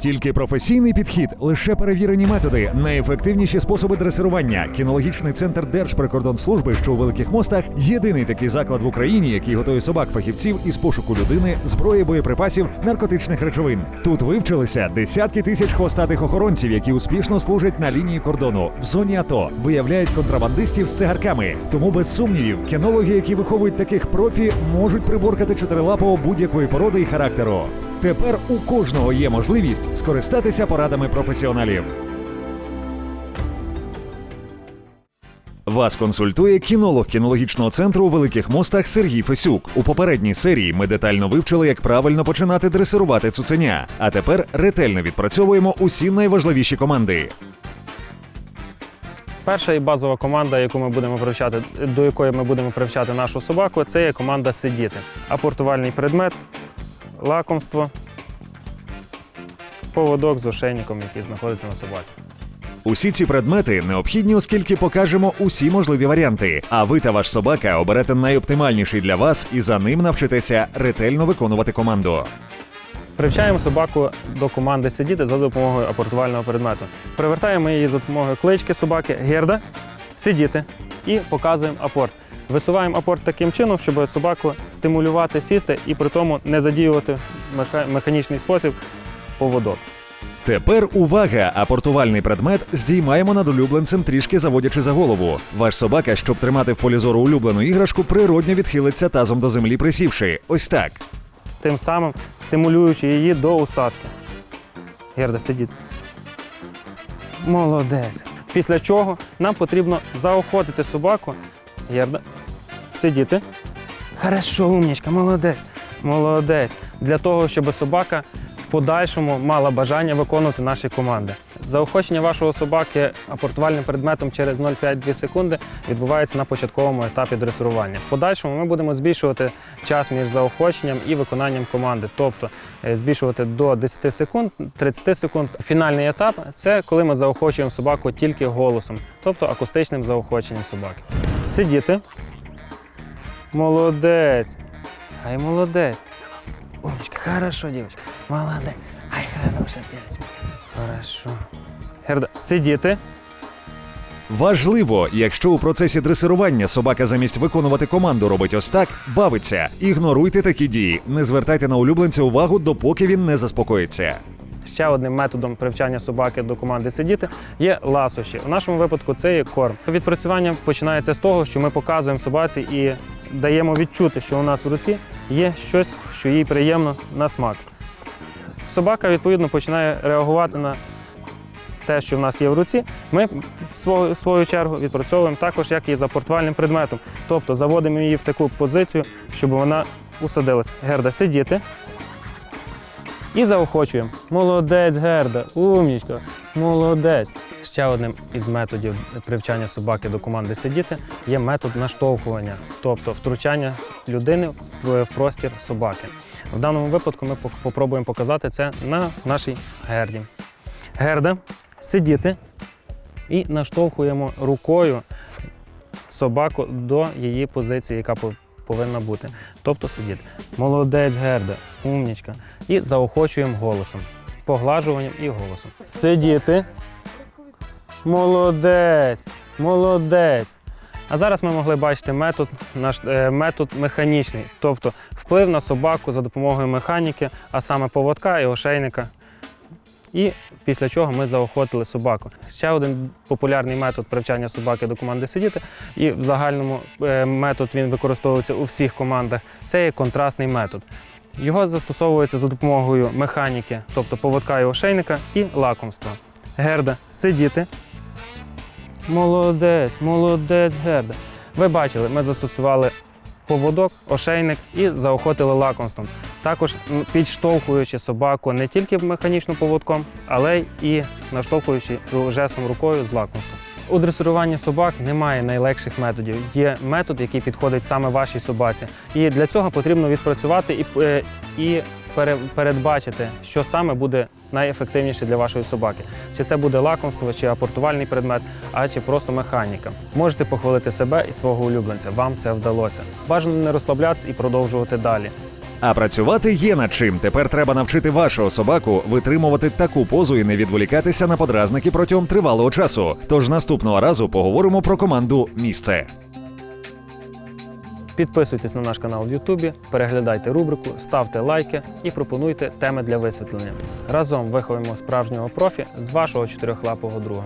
Тільки професійний підхід, лише перевірені методи, найефективніші способи дресирування. Кінологічний центр Держприкордонслужби, що у великих мостах, єдиний такий заклад в Україні, який готує собак-фахівців із пошуку людини, зброї, боєприпасів, наркотичних речовин. Тут вивчилися десятки тисяч хвостатих охоронців, які успішно служать на лінії кордону в зоні АТО, виявляють контрабандистів з цигарками. Тому без сумнівів, кінологи, які виховують таких профі, можуть приборкати чотирилапого будь-якої породи і характеру. Тепер у кожного є можливість скористатися порадами професіоналів. Вас консультує кінолог кінологічного центру у великих мостах Сергій Фесюк. У попередній серії ми детально вивчили, як правильно починати дресирувати цуценя. А тепер ретельно відпрацьовуємо усі найважливіші команди. Перша і базова команда, яку ми будемо привчати, до якої ми будемо привчати нашу собаку, це є команда сидіти. Апортувальний предмет, лакомство, поводок з ошейником, який знаходиться на собаці. Усі ці предмети необхідні, оскільки покажемо усі можливі варіанти. А ви та ваш собака оберете найоптимальніший для вас і за ним навчитеся ретельно виконувати команду. Привчаємо собаку до команди сидіти за допомогою апортувального предмету. Привертаємо її за допомогою клички собаки герда, сидіти і показуємо апорт. Висуваємо апорт таким чином, щоб собаку стимулювати сісти і при тому не задіювати механічний спосіб поводок. Тепер увага! Апортувальний предмет здіймаємо над улюбленцем, трішки заводячи за голову. Ваш собака, щоб тримати в полі зору улюблену іграшку, природньо відхилиться тазом до землі, присівши. Ось так. тим самим стимулюючи її до усадки. Герда, сидіть. Молодець. Після чого нам потрібно заохотити собаку. Герда, сидіти. Хорошо, умнічка, молодець. Молодець. Для того, щоб собака в подальшому мала бажання виконувати наші команди. Заохочення вашого собаки апортувальним предметом через 0,5-2 секунди відбувається на початковому етапі дресирування. В подальшому ми будемо збільшувати час між заохоченням і виконанням команди, тобто е, збільшувати до 10 секунд, 30 секунд. Фінальний етап це коли ми заохочуємо собаку тільки голосом, тобто акустичним заохоченням собаки. Сидіти. Молодець. Ай, молодець. Умничка, хорошо, девочка. Молодець. Ай, хороша девочка. Хорошо. Герда, сидіти. Важливо, якщо у процесі дресирування собака замість виконувати команду робить ось так, бавиться. Ігноруйте такі дії. Не звертайте на улюбленця увагу, допоки він не заспокоїться. Ще одним методом привчання собаки до команди сидіти є ласощі. У нашому випадку це є корм. Відпрацювання починається з того, що ми показуємо собаці і даємо відчути, що у нас в руці є щось, що їй приємно на смак. Собака відповідно починає реагувати на те, що в нас є в руці. Ми в свою, чергу відпрацьовуємо також як і за портвальним предметом. Тобто заводимо її в таку позицію, щоб вона усадилась. Герда сидіти. І заохочуємо. Молодець, Герда, умнічка, молодець. Ще одним із методів привчання собаки до команди сидіти є метод наштовхування, тобто втручання людини в простір собаки. В даному випадку ми попробуємо показати це на нашій герді. Герда, сидіти і наштовхуємо рукою собаку до її позиції, яка повинна бути. Тобто сидіти. Молодець, Герда, умнічка. І заохочуємо голосом, поглажуванням і голосом. Сидіти. Молодець, молодець. А зараз ми могли бачити метод, наш е, метод механічний, тобто вплив на собаку за допомогою механіки, а саме поводка і ошейника. І після чого ми заохотили собаку. Ще один популярний метод привчання собаки до команди сидіти, і в загальному е, метод він використовується у всіх командах. Це є контрастний метод. Його застосовується за допомогою механіки, тобто поводка і ошейника, і лакомства. Герда сидіти. Молодець, молодець, Герда. Ви бачили, ми застосували поводок, ошейник і заохотили лакомством. Також підштовхуючи собаку не тільки механічним поводком, але і наштовхуючи жестом рукою з лакомством. У дресируванні собак немає найлегших методів. Є метод, який підходить саме вашій собаці. І для цього потрібно відпрацювати і, е, і передбачити, що саме буде найефективніше для вашої собаки. Чи це буде лакомство, чи апортувальний предмет, а чи просто механіка. Можете похвалити себе і свого улюбленця. Вам це вдалося. Бажано не розслаблятися і продовжувати далі. А працювати є над чим. Тепер треба навчити вашого собаку витримувати таку позу і не відволікатися на подразники протягом тривалого часу. Тож наступного разу поговоримо про команду місце. Підписуйтесь на наш канал в Ютубі, переглядайте рубрику, ставте лайки і пропонуйте теми для висвітлення. Разом виховуємо справжнього профі з вашого чотирьохлапого друга.